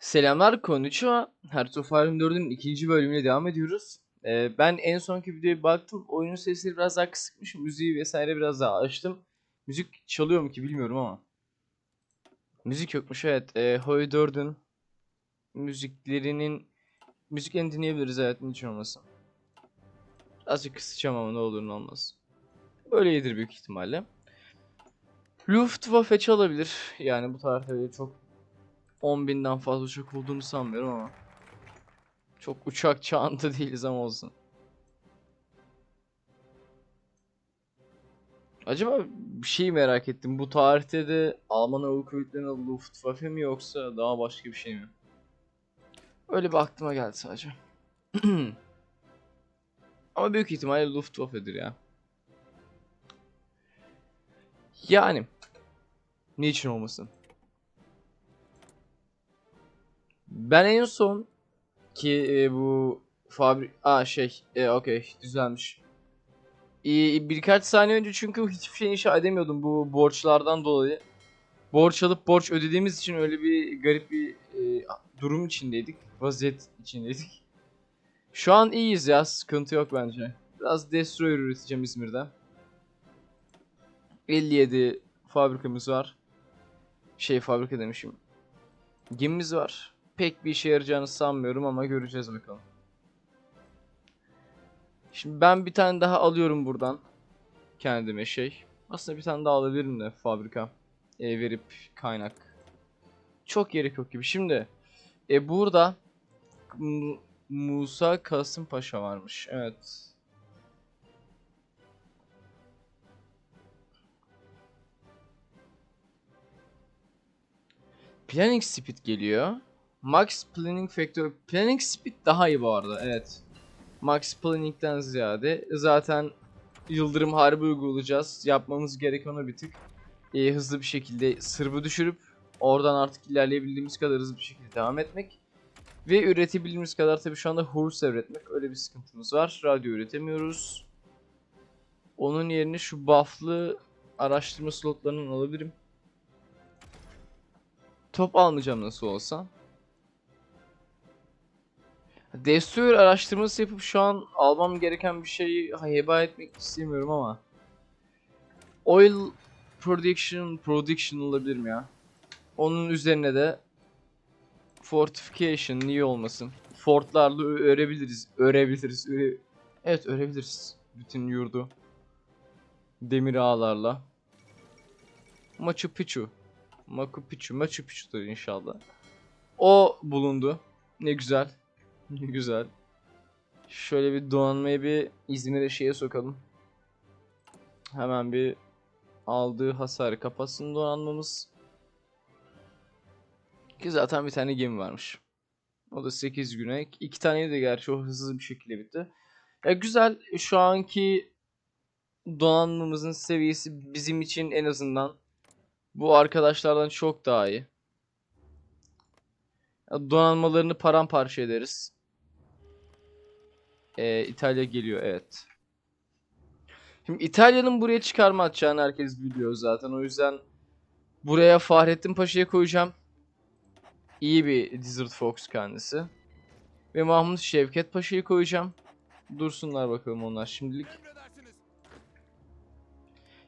Selamlar Konnichiwa. Hearts of Iron 4'ün ikinci bölümüne devam ediyoruz. Ee, ben en sonki videoya baktım. Oyunun sesleri biraz daha kısıkmış. Müziği vesaire biraz daha açtım. Müzik çalıyor mu ki bilmiyorum ama. Müzik yokmuş evet. Ee, Hoi 4'ün müziklerinin müziklerini dinleyebiliriz evet niçin olmasın. Azıcık kısacağım ama ne olur ne olmaz. Böyledir büyük ihtimalle. Luftwaffe çalabilir. Yani bu tarihte çok 10.000'den fazla uçak olduğunu sanmıyorum ama. Çok uçak çağında değiliz ama olsun. Acaba bir şey merak ettim. Bu tarihte de Alman Hava Kuvvetleri'ne Luftwaffe mi yoksa daha başka bir şey mi? Öyle bir aklıma geldi sadece. ama büyük ihtimalle Luftwaffe'dir ya. Yani. Niçin olmasın? Ben en son ki e, bu fabrik Aa şey e, okey düzelmiş. E, birkaç saniye önce çünkü hiçbir şey inşa edemiyordum bu borçlardan dolayı. Borç alıp borç ödediğimiz için öyle bir garip bir e, durum içindeydik. Vaziyet içindeydik. Şu an iyiyiz ya sıkıntı yok bence. Biraz destroyer üreteceğim İzmir'de. 57 fabrikamız var. Şey fabrika demişim. Gemimiz var pek bir işe yarayacağını sanmıyorum ama göreceğiz bakalım. Şimdi ben bir tane daha alıyorum buradan. Kendime şey. Aslında bir tane daha alabilirim de fabrika. E, verip kaynak. Çok gerek yok gibi. Şimdi e, burada M- Musa Kasımpaşa varmış. Evet. Planning Speed geliyor. Max Planning Factor. Planning Speed daha iyi bu arada. Evet. Max Planning'den ziyade zaten Yıldırım Harbi uygulayacağız. Yapmamız gereken o bir tık. e, hızlı bir şekilde sırvı düşürüp oradan artık ilerleyebildiğimiz kadar hızlı bir şekilde devam etmek. Ve üretebildiğimiz kadar tabii şu anda horse üretmek. Öyle bir sıkıntımız var. Radyo üretemiyoruz. Onun yerine şu buff'lı araştırma slotlarından alabilirim. Top almayacağım nasıl olsa. Destroyer araştırması yapıp şu an almam gereken bir şeyi heba etmek istemiyorum ama Oil Production Production olabilir mi ya? Onun üzerine de Fortification niye olmasın? Fortlarla örebiliriz. Örebiliriz. Öre... Evet örebiliriz. Bütün yurdu. Demir ağlarla. Machu Picchu. Machu Picchu. Machu Picchu'dur inşallah. O bulundu. Ne güzel. Güzel. Şöyle bir donanmayı bir İzmir'e şeye sokalım. Hemen bir aldığı hasarı kapatsın donanmamız. Ki zaten bir tane gemi varmış. O da 8 güne. İki tane de gerçi o hızlı bir şekilde bitti. Ya güzel şu anki donanmamızın seviyesi bizim için en azından bu arkadaşlardan çok daha iyi. Ya Donanmalarını paramparça ederiz. Ee, İtalya geliyor evet. Şimdi İtalya'nın buraya çıkarma atacağını herkes biliyor zaten. O yüzden buraya Fahrettin Paşa'yı koyacağım. İyi bir Desert Fox kendisi. Ve Mahmut Şevket Paşa'yı koyacağım. Dursunlar bakalım onlar şimdilik.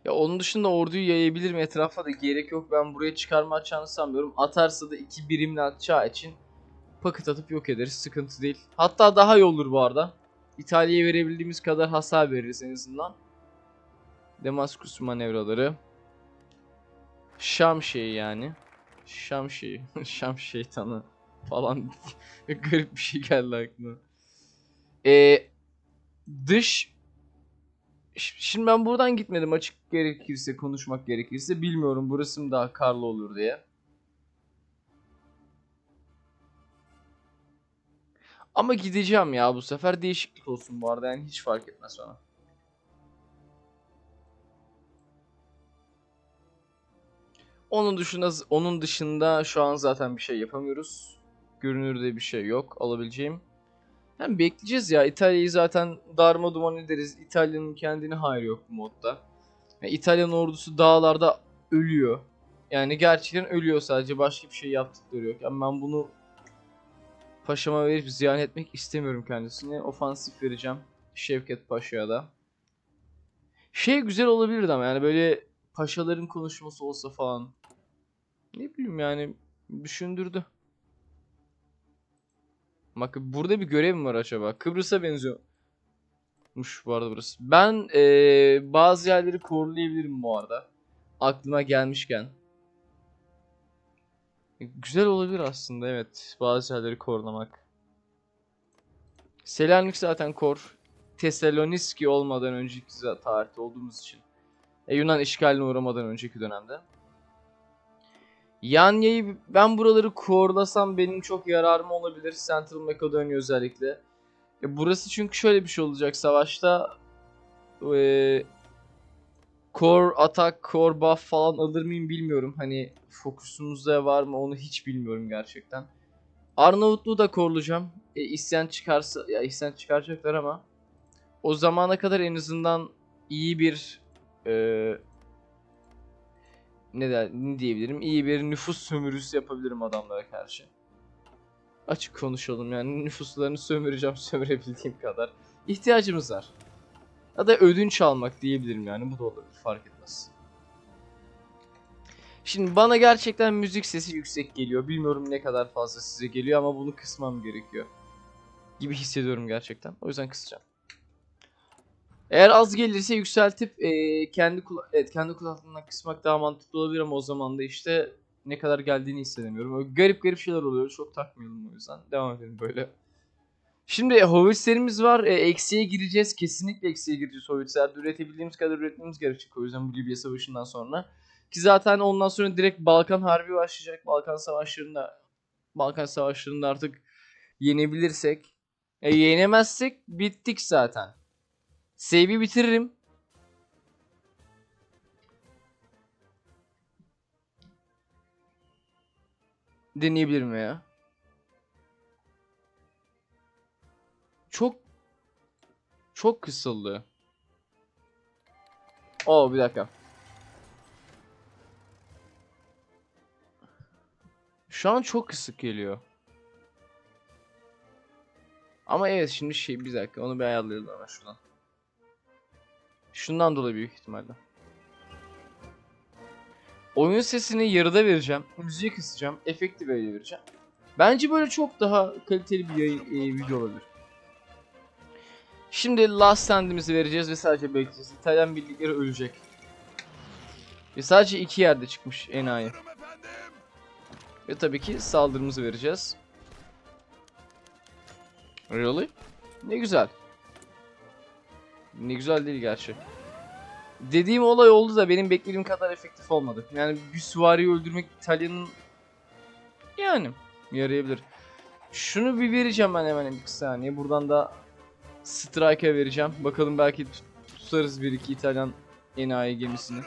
Ya onun dışında orduyu yayabilirim etrafa da gerek yok. Ben buraya çıkarma atacağını sanmıyorum. Atarsa da iki birimle atacağı için paket atıp yok ederiz. Sıkıntı değil. Hatta daha iyi olur bu arada. İtalya'ya verebildiğimiz kadar hasar veririz en azından. Damaskus manevraları. Şam şeyi yani. Şam şeyi. Şam şeytanı falan. Garip bir şey geldi aklıma. Ee, dış Şimdi ben buradan gitmedim açık gerekirse konuşmak gerekirse bilmiyorum burası mı daha karlı olur diye. Ama gideceğim ya bu sefer değişiklik olsun bu arada yani hiç fark etmez bana. Onun dışında onun dışında şu an zaten bir şey yapamıyoruz. Görünürde bir şey yok alabileceğim. Hem bekleyeceğiz ya. İtalya'yı zaten darma duman ederiz. İtalya'nın kendine hayır yok bu modda. Yani İtalyan ordusu dağlarda ölüyor. Yani gerçekten ölüyor sadece. Başka bir şey yaptıkları yok. Yani ben bunu Paşama verip ziyan etmek istemiyorum kendisini. Ofansif vereceğim Şevket Paşa'ya da. Şey güzel olabilirdi ama yani böyle paşaların konuşması olsa falan. Ne bileyim yani düşündürdü. Bak burada bir görev mi var acaba? Kıbrıs'a benziyormuş bu arada burası. Ben eee, bazı yerleri korlayabilirim bu arada. Aklıma gelmişken. Güzel olabilir aslında evet. Bazı yerleri korlamak. Selanik zaten kor. Tesaloniski olmadan önceki tarihte olduğumuz için. E, Yunan işgaline uğramadan önceki dönemde. Yanya'yı ben buraları korlasam benim çok yararım olabilir. Central Macedonia özellikle. E, burası çünkü şöyle bir şey olacak savaşta. E, core atak, core buff falan alır mıyım bilmiyorum. Hani fokusumuzda var mı onu hiç bilmiyorum gerçekten. Arnavutluğu da korlayacağım. E, isyan çıkarsa ya isyan çıkaracaklar ama o zamana kadar en azından iyi bir e, ne, der, ne diyebilirim? İyi bir nüfus sömürüsü yapabilirim adamlara karşı. Açık konuşalım yani nüfuslarını sömüreceğim sömürebildiğim kadar. İhtiyacımız var. Ya da ödünç almak diyebilirim yani bu da olabilir fark etmez. Şimdi bana gerçekten müzik sesi yüksek geliyor. Bilmiyorum ne kadar fazla size geliyor ama bunu kısmam gerekiyor. Gibi hissediyorum gerçekten. O yüzden kısacağım. Eğer az gelirse yükseltip eee, kendi kula evet, kendi kulaklığından kısmak daha mantıklı olabilir ama o zaman da işte ne kadar geldiğini hissedemiyorum. Öyle garip garip şeyler oluyor. Çok takmayalım o yüzden. Devam edelim böyle. Şimdi Howitzer'imiz var. E, eksiye gireceğiz. Kesinlikle eksiye gireceğiz Howitzer'de. Üretebildiğimiz kadar üretmemiz gerekecek. O yüzden bu Libya Savaşı'ndan sonra. Ki zaten ondan sonra direkt Balkan Harbi başlayacak. Balkan Savaşları'nda Balkan Savaşları'nda artık yenebilirsek. E yenemezsek bittik zaten. Save'i bitiririm. Deneyebilirim ya. Çok kısıldı. Oo bir dakika. Şu an çok kısık geliyor. Ama evet şimdi şey bir dakika onu bir ayarlayalım hemen şuradan. Şundan dolayı büyük ihtimalle. Oyun sesini yarıda vereceğim. Müziği kısacağım. Efekti böyle vereceğim. Bence böyle çok daha kaliteli bir yayın, e, video olabilir. Şimdi last stand'imizi vereceğiz ve sadece bekleyeceğiz. İtalyan birlikleri ölecek. Ve sadece iki yerde çıkmış enayi. Ve tabii ki saldırımızı vereceğiz. Really? Ne güzel. Ne güzel değil gerçi. Dediğim olay oldu da benim beklediğim kadar efektif olmadı. Yani bir süvariyi öldürmek İtalya'nın yani yarayabilir. Şunu bir vereceğim ben hemen bir saniye. Buradan da Strike'a vereceğim. Bakalım belki tut- tutarız bir iki İtalyan enayi gemisini.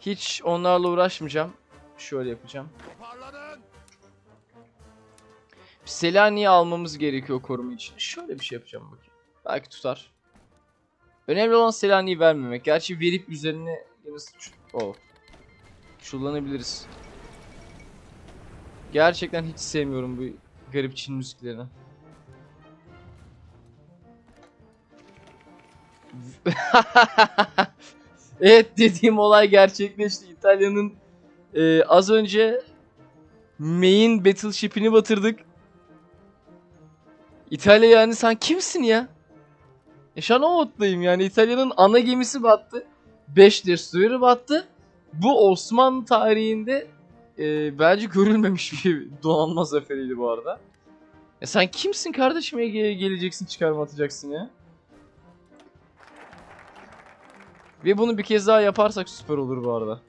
Hiç onlarla uğraşmayacağım. Şöyle yapacağım. Selanik'i almamız gerekiyor koruma için. Şöyle bir şey yapacağım bakayım. Belki tutar. Önemli olan Selanik'i vermemek. Gerçi verip üzerine. Oh. Kullanabiliriz. Gerçekten hiç sevmiyorum bu garip Çin müziklerini. evet dediğim olay gerçekleşti. İtalya'nın e, az önce main battleship'ini batırdık. İtalya yani sen kimsin ya? E şu an o moddayım yani İtalya'nın ana gemisi battı. 5 destroyer battı. Bu Osmanlı tarihinde e, bence görülmemiş bir donanma zaferiydi bu arada. E sen kimsin kardeşim Ege'ye geleceksin çıkarma atacaksın ya? Ve bunu bir kez daha yaparsak süper olur bu arada.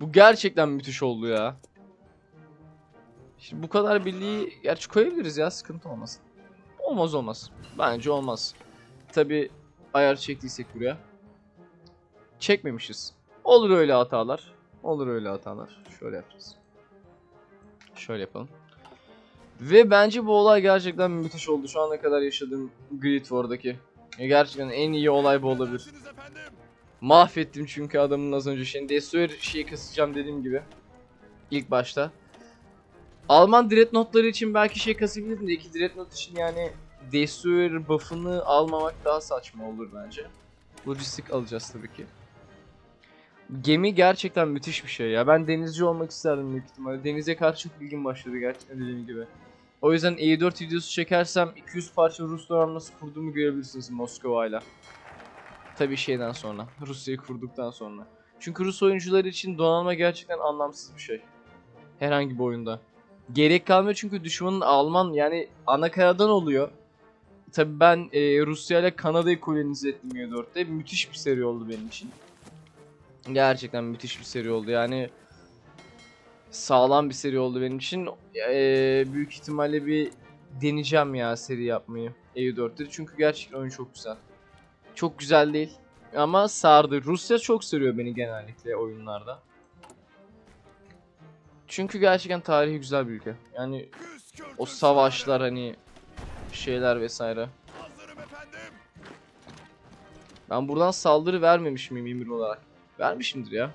Bu gerçekten müthiş oldu ya. Şimdi bu kadar birliği gerçi koyabiliriz ya sıkıntı olmaz. Olmaz olmaz. Bence olmaz. Tabi ayar çektiysek buraya. Çekmemişiz. Olur öyle hatalar. Olur öyle hatalar. Şöyle yapacağız. Şöyle yapalım. Ve bence bu olay gerçekten müthiş oldu. Şu ana kadar yaşadığım Great War'daki. Gerçekten en iyi olay bu olabilir. Mahvettim çünkü adamın az önce şeyini. Destroyer şeyi kısacağım dediğim gibi. İlk başta. Alman dreadnoughtları için belki şey kasabilirdim de iki dreadnought için yani Destroyer buff'ını almamak daha saçma olur bence. Lojistik alacağız tabii ki. Gemi gerçekten müthiş bir şey ya. Ben denizci olmak isterdim büyük ihtimalle. Denize karşı çok ilgim başladı gerçekten dediğim gibi. O yüzden E4 videosu çekersem 200 parça Rus donanması kurduğumu görebilirsiniz Moskova'yla. Tabii şeyden sonra. Rusya'yı kurduktan sonra. Çünkü Rus oyuncular için donanma gerçekten anlamsız bir şey. Herhangi bir oyunda. Gerek kalmıyor çünkü düşmanın Alman yani ana karadan oluyor. Tabii ben e, Rusya ile Kanada'yı kolonize ettim E4'te. Müthiş bir seri oldu benim için. Gerçekten müthiş bir seri oldu yani. Sağlam bir seri oldu benim için. E, büyük ihtimalle bir deneyeceğim ya seri yapmayı EU4'te. Çünkü gerçekten oyun çok güzel. Çok güzel değil ama sardı. Rusya çok sarıyor beni genellikle oyunlarda. Çünkü gerçekten tarihi güzel bir ülke. Yani o savaşlar hani şeyler vesaire. Ben buradan saldırı vermemiş miyim emir olarak? Vermişimdir ya.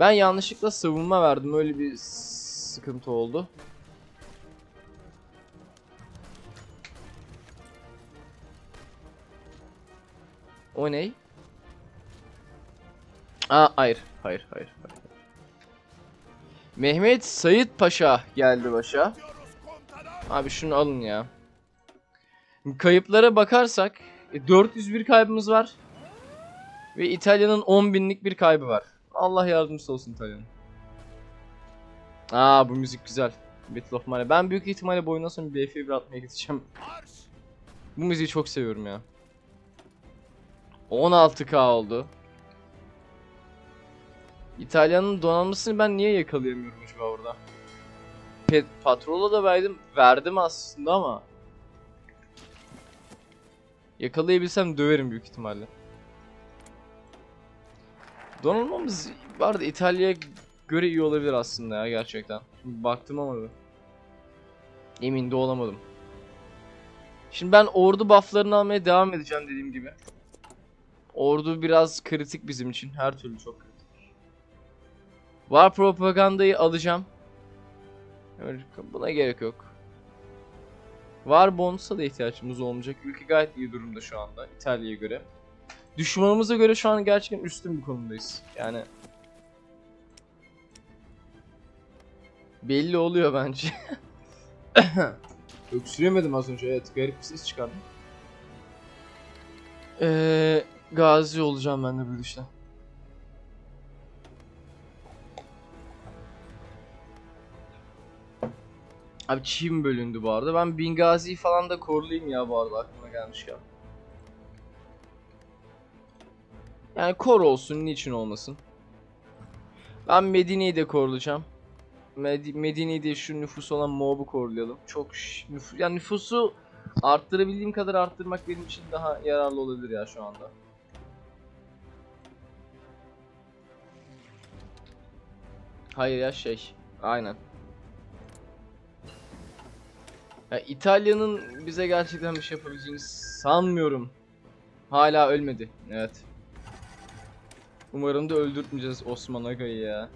Ben yanlışlıkla savunma verdim. Öyle bir sıkıntı oldu. O ne? Aa hayır. Hayır, hayır, hayır. Mehmet Sayit Paşa geldi başa. Abi şunu alın ya. Kayıplara bakarsak e, 401 kaybımız var. Ve İtalya'nın 10 binlik bir kaybı var. Allah yardımcısı olsun İtalya'nın. Aa bu müzik güzel. Battle of Mane. Ben büyük ihtimalle bu oyundan sonra bir BF1 atmaya gideceğim. Bu müziği çok seviyorum ya. 16k oldu. İtalya'nın donanmasını ben niye yakalayamıyorum acaba orada? Pet patrola da verdim, verdim aslında ama yakalayabilsem döverim büyük ihtimalle. Donanmamız vardı İtalya'ya göre iyi olabilir aslında ya gerçekten. Baktım ama emin de olamadım. Şimdi ben ordu bufflarını almaya devam edeceğim dediğim gibi. Ordu biraz kritik bizim için. Her türlü çok kritik. Var propagandayı alacağım. Buna gerek yok. Var bonusa da ihtiyacımız olmayacak. Ülke gayet iyi durumda şu anda İtalya'ya göre. Düşmanımıza göre şu an gerçekten üstün bir konumdayız. Yani belli oluyor bence. Öksüremedim az önce. Evet garip bir ses çıkardım. Ee, gazi olacağım ben de bu işte. Abi Çin bölündü bu arada. Ben Bingazi'yi falan da korulayım ya bu arada aklıma gelmişken. Yani kor olsun, niçin olmasın. Ben Medine'yi de korulayacağım. Med Medine'yi de şu nüfus olan Moab'u korulayalım. Çok nüfus yani nüfusu arttırabildiğim kadar arttırmak benim için daha yararlı olabilir ya şu anda. Hayır ya şey. Aynen. Ya İtalya'nın bize gerçekten bir şey yapabileceğini sanmıyorum. Hala ölmedi. Evet. Umarım da öldürtmeyeceğiz Osman Aga'yı ya.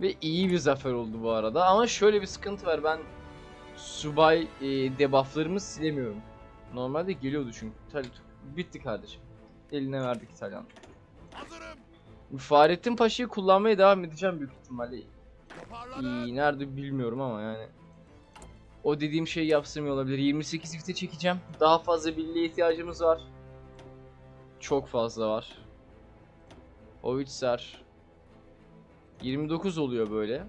Ve iyi bir zafer oldu bu arada. Ama şöyle bir sıkıntı var. Ben subay e, debufflarımı silemiyorum. Normalde geliyordu çünkü. İtalya bitti kardeşim. Eline verdik İtalyan. Fahrettin Paşa'yı kullanmaya devam edeceğim büyük ihtimalle. İyi, nerede bilmiyorum ama yani. O dediğim şeyi yapsam olabilir. 28 ifte çekeceğim. Daha fazla birliğe ihtiyacımız var. Çok fazla var. Ovitzer 29 oluyor böyle.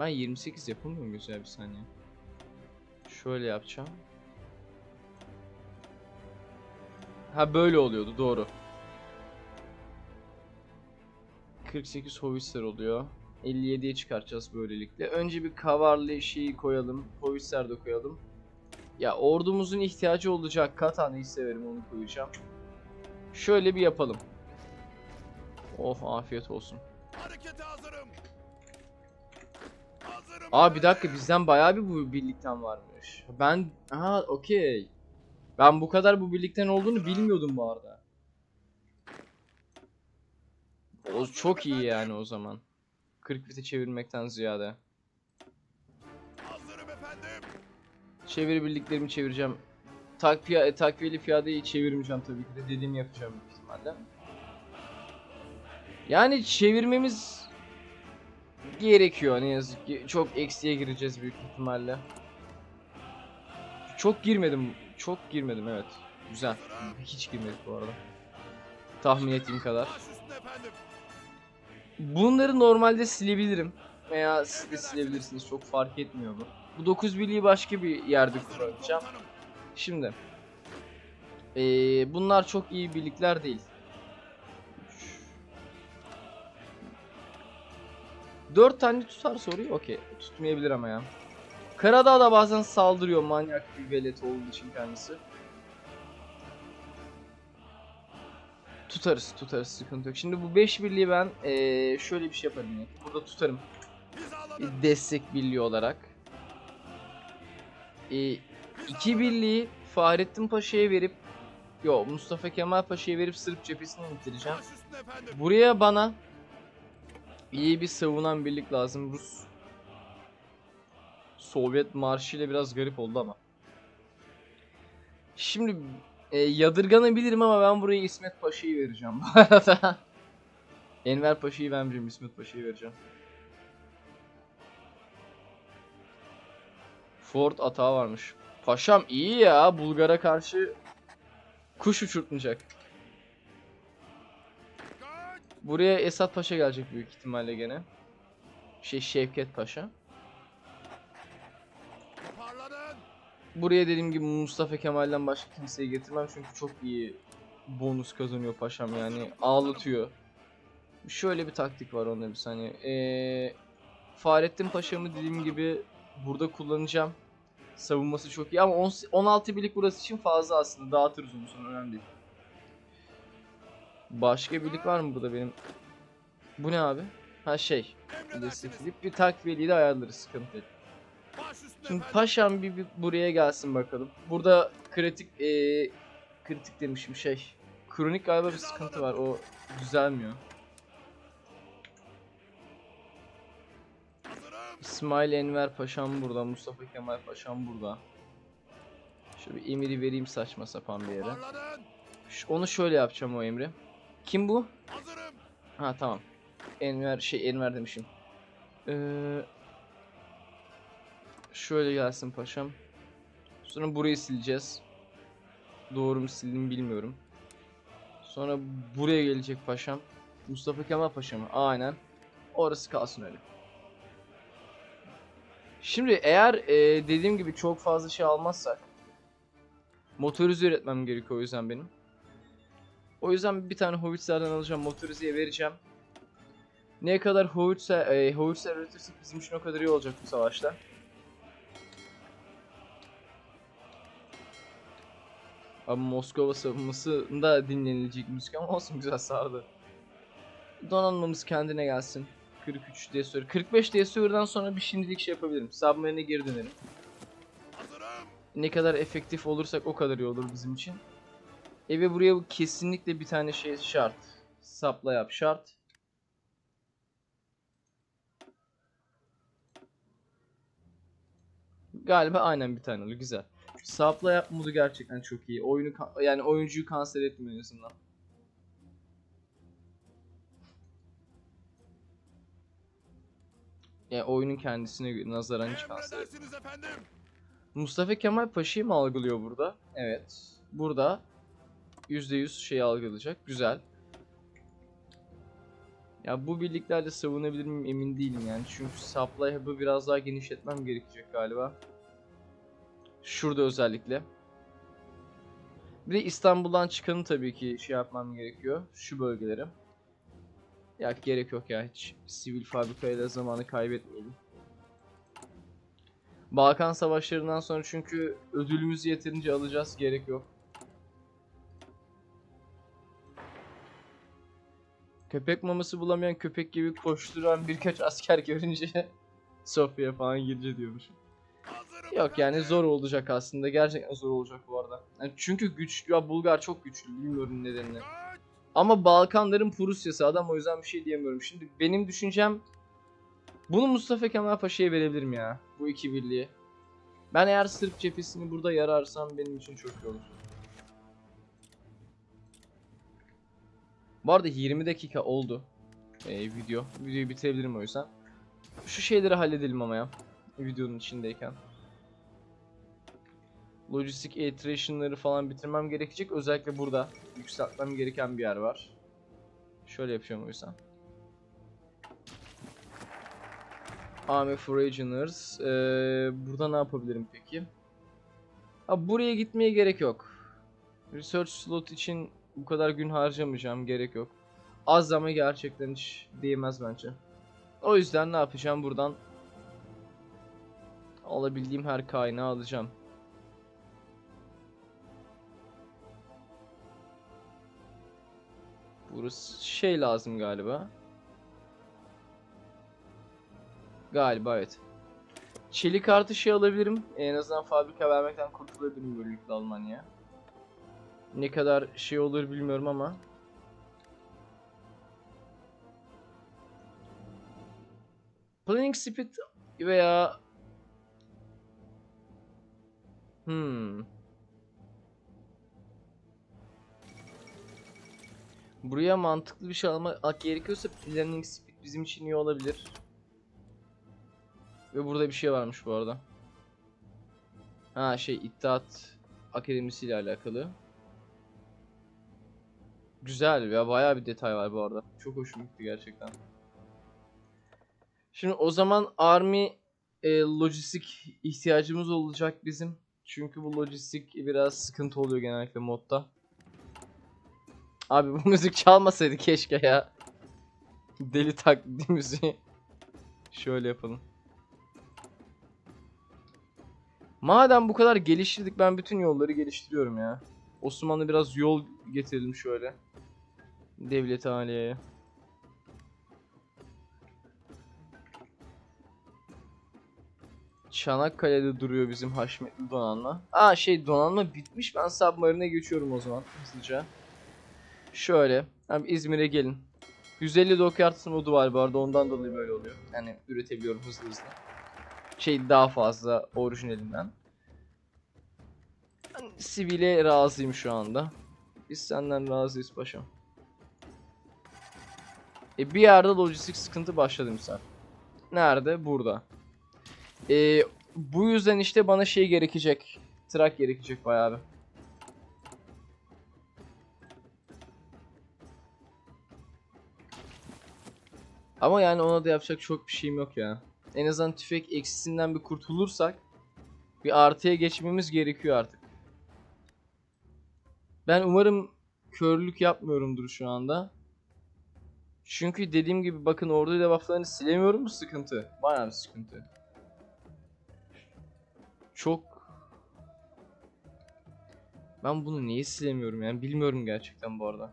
Ben 28 yapamıyor muyum güzel bir saniye. Şöyle yapacağım. Ha böyle oluyordu doğru. 48 Hovitzer oluyor. 57'ye çıkartacağız böylelikle. Önce bir kavarlı şeyi koyalım. Hovitzer de koyalım. Ya ordumuzun ihtiyacı olacak. Katana'yı severim onu koyacağım. Şöyle bir yapalım. Oh afiyet olsun. Harekete hazırım. Hazırım. Aa bir dakika bizden bayağı bir bu birlikten varmış. Ben ha okey. Ben bu kadar bu birlikten olduğunu bilmiyordum bu arada. O çok iyi yani o zaman. 40 bite çevirmekten ziyade. Hazırım efendim. Çeviri birliklerimi çevireceğim. Takviye, takviyeli piyadeyi çevirmeyeceğim tabii ki de dediğimi yapacağım büyük ihtimalle. Yani çevirmemiz gerekiyor ne yazık ki. Çok eksiye gireceğiz büyük ihtimalle. Çok girmedim. Çok girmedim evet. Güzel. Hiç girmedik bu arada. Tahmin ettiğim kadar. Bunları normalde silebilirim. Veya siz de silebilirsiniz. Çok fark etmiyor bu. Bu 9 birliği başka bir yerde kullanacağım. Şimdi. Eee bunlar çok iyi birlikler değil. 4 tane tutar soruyu okey. Tutmayabilir ama ya. Karadağ da bazen saldırıyor manyak bir velet olduğu için kendisi. Tutarız tutarız sıkıntı yok. Şimdi bu 5 birliği ben eee, şöyle bir şey yaparım. yine. Burada tutarım. Bir destek birliği olarak. Ee, iki birliği Fahrettin Paşa'ya verip Yo Mustafa Kemal Paşa'ya verip Sırp cephesini bitireceğim. Buraya bana iyi bir savunan birlik lazım. Rus Sovyet marşı ile biraz garip oldu ama. Şimdi e, yadırganabilirim ama ben buraya İsmet Paşa'yı vereceğim. Enver Paşa'yı vermeyeceğim, İsmet Paşa'yı vereceğim. Ford atağı varmış. Paşam iyi ya. Bulgar'a karşı kuş uçurtmayacak. Buraya Esat Paşa gelecek büyük ihtimalle gene. Şey Şevket Paşa. Buraya dediğim gibi Mustafa Kemal'den başka kimseyi getirmem çünkü çok iyi bonus kazanıyor paşam yani ağlatıyor. Şöyle bir taktik var onda bir saniye. Ee, Fahrettin Paşa'mı dediğim gibi burada kullanacağım. Savunması çok iyi ama 10 16 birlik burası için fazla aslında. Dağıtırız onu sonra önemli değil. Başka birlik var mı burada benim? Bu ne abi? Ha şey. Destekleyip bir takviyeliği de ayarlarız sıkıntı üstüne Şimdi paşam bir, bir buraya gelsin bakalım. Burada kritik eee kritik demişim şey. Kronik galiba bir sıkıntı var. O düzelmiyor. İsmail Enver Paşam burada. Mustafa Kemal Paşam burada. Şöyle bir emiri vereyim saçma sapan bir yere. Onu şöyle yapacağım o emri. Kim bu? Hazırım. Ha tamam. Enver şey Enver demişim. Ee, şöyle gelsin paşam. Sonra burayı sileceğiz. Doğru mu sildim bilmiyorum. Sonra buraya gelecek paşam. Mustafa Kemal Paşa mı? Aynen. Orası kalsın öyle. Şimdi eğer e, dediğim gibi çok fazla şey almazsak motorize üretmem gerekiyor o yüzden benim. O yüzden bir tane Howitzer'den alacağım, motorizeye vereceğim. Ne kadar Howitzer, e, Howitzer üretirsek bizim için o kadar iyi olacak bu savaşta. Abi Moskova savunmasında dinlenilecek müzik ama olsun güzel sardı. Donanmamız kendine gelsin. 43 DSR. 45 DSR'dan sonra bir şimdilik şey yapabilirim. Submarine'e geri. Hazırım. Ne kadar efektif olursak o kadar iyi olur bizim için. E ve buraya kesinlikle bir tane şey şart. Sapla yap şart. Galiba aynen bir tane olur güzel. Sapla yap modu gerçekten çok iyi. Oyunu yani oyuncuyu kanser etmiyor en azından. Yani oyunun kendisine nazaran hiç kanser etmiyor. Mustafa Kemal Paşa'yı mı algılıyor burada? Evet. Burada %100 şey algılayacak. Güzel. Ya bu birliklerle savunabilir miyim emin değilim yani. Çünkü supply hub'ı biraz daha genişletmem gerekecek galiba. Şurada özellikle. Bir de İstanbul'dan çıkanı tabii ki şey yapmam gerekiyor. Şu bölgelere. Ya gerek yok ya hiç sivil fabrikayla zamanı kaybetmeyelim. Balkan savaşlarından sonra çünkü ödülümüzü yeterince alacağız gerek yok. Köpek maması bulamayan köpek gibi koşturan birkaç asker görünce Sofya falan girince. Hazırım Yok yani zor olacak aslında. Gerçekten zor olacak bu arada. Yani çünkü güç ya Bulgar çok güçlü bilmiyorum nedenini. Ama Balkanların Prusya'sı adam o yüzden bir şey diyemiyorum. Şimdi benim düşüncem bunu Mustafa Kemal Paşa'ya verebilirim ya. Bu iki birliği. Ben eğer Sırp cephesini burada yararsam benim için çok iyi olur. Bu arada 20 dakika oldu ee, video. Videoyu bitirebilirim o yüzden. Şu şeyleri halledelim ama ya. Videonun içindeyken. Lojistik iteration'ları falan bitirmem gerekecek. Özellikle burada yükseltmem gereken bir yer var. Şöyle yapacağım o yüzden. Army Foraginers. Ee, burada ne yapabilirim peki? Ha, buraya gitmeye gerek yok. Research slot için bu kadar gün harcamayacağım. Gerek yok. Az ama gerçekten hiç değmez bence. O yüzden ne yapacağım buradan? Alabildiğim her kaynağı alacağım. Burası şey lazım galiba. Galiba evet. Çelik artı şey alabilirim. En azından fabrika vermekten kurtulabilirim böylelikle Almanya. Ne kadar şey olur bilmiyorum ama. Planning speed veya Hmm. Buraya mantıklı bir şey almak gerekiyorsa planning speed bizim için iyi olabilir. Ve burada bir şey varmış bu arada. Ha şey İttihat Akademisi ile alakalı. Güzel ya bayağı bir detay var bu arada. Çok hoşuma gitti gerçekten. Şimdi o zaman Army e, lojistik ihtiyacımız olacak bizim. Çünkü bu lojistik biraz sıkıntı oluyor genellikle modda. Abi bu müzik çalmasaydı keşke ya. Deli taklidi müziği. Şöyle yapalım. Madem bu kadar geliştirdik ben bütün yolları geliştiriyorum ya. Osmanlı biraz yol getirelim şöyle. Devlet Aliye'ye. Çanakkale'de duruyor bizim Haşmetli donanma. Aa şey donanma bitmiş ben submarine'e geçiyorum o zaman hızlıca. Şöyle. Abi İzmir'e gelin. 150 dokyard modu var bu arada ondan dolayı böyle oluyor. Yani üretebiliyorum hızlı hızlı. Şey daha fazla orijinalinden. Ben sivile razıyım şu anda. Biz senden razıyız paşam. E bir yerde lojistik sıkıntı başladı misal. Nerede? Burada. E, bu yüzden işte bana şey gerekecek. Trak gerekecek bayağı bir. Ama yani ona da yapacak çok bir şeyim yok ya. En azından tüfek eksisinden bir kurtulursak bir artıya geçmemiz gerekiyor artık. Ben umarım körlük yapmıyorumdur şu anda. Çünkü dediğim gibi bakın ordu debufflarını silemiyorum bu sıkıntı. Bayağı bir sıkıntı. Çok Ben bunu niye silemiyorum yani bilmiyorum gerçekten bu arada.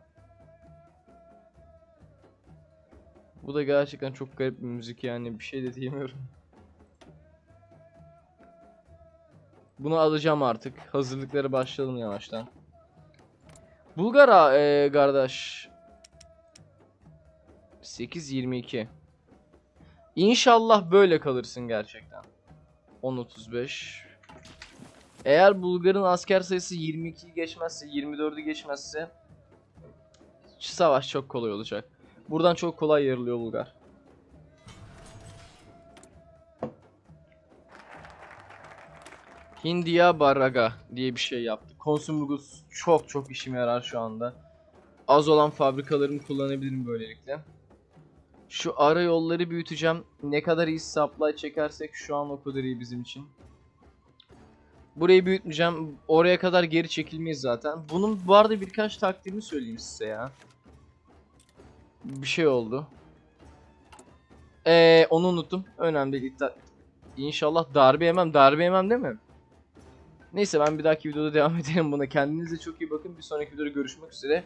Bu da gerçekten çok garip bir müzik yani bir şey de diyemiyorum. Bunu alacağım artık. Hazırlıkları başlayalım yavaştan. Bulgara ee, kardeş. 8.22 İnşallah böyle kalırsın gerçekten. 10.35 Eğer Bulgar'ın asker sayısı 22'yi geçmezse 24'ü geçmezse savaş çok kolay olacak. Buradan çok kolay yarılıyor Bulgar. Hindiya Baraga diye bir şey yaptı. Consumable çok çok işime yarar şu anda. Az olan fabrikalarımı kullanabilirim böylelikle. Şu ara yolları büyüteceğim. Ne kadar iyi supply çekersek şu an o kadar iyi bizim için. Burayı büyütmeyeceğim. Oraya kadar geri çekilmeyiz zaten. Bunun bu arada birkaç taktiğimi söyleyeyim size ya. Bir şey oldu. Ee, onu unuttum. Önemli değil. İnşallah darbe yemem. Darbe yemem değil mi? Neyse ben bir dahaki videoda devam edelim buna. Kendinize çok iyi bakın. Bir sonraki videoda görüşmek üzere.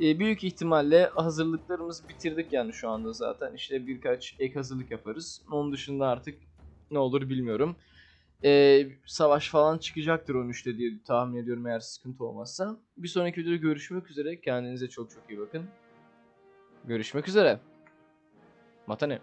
Ee, büyük ihtimalle hazırlıklarımızı bitirdik yani şu anda zaten. İşte birkaç ek hazırlık yaparız. Onun dışında artık ne olur bilmiyorum. Ee, savaş falan çıkacaktır 13'te diye tahmin ediyorum eğer sıkıntı olmazsa. Bir sonraki videoda görüşmek üzere. Kendinize çok çok iyi bakın. Görüşmek üzere. Matane.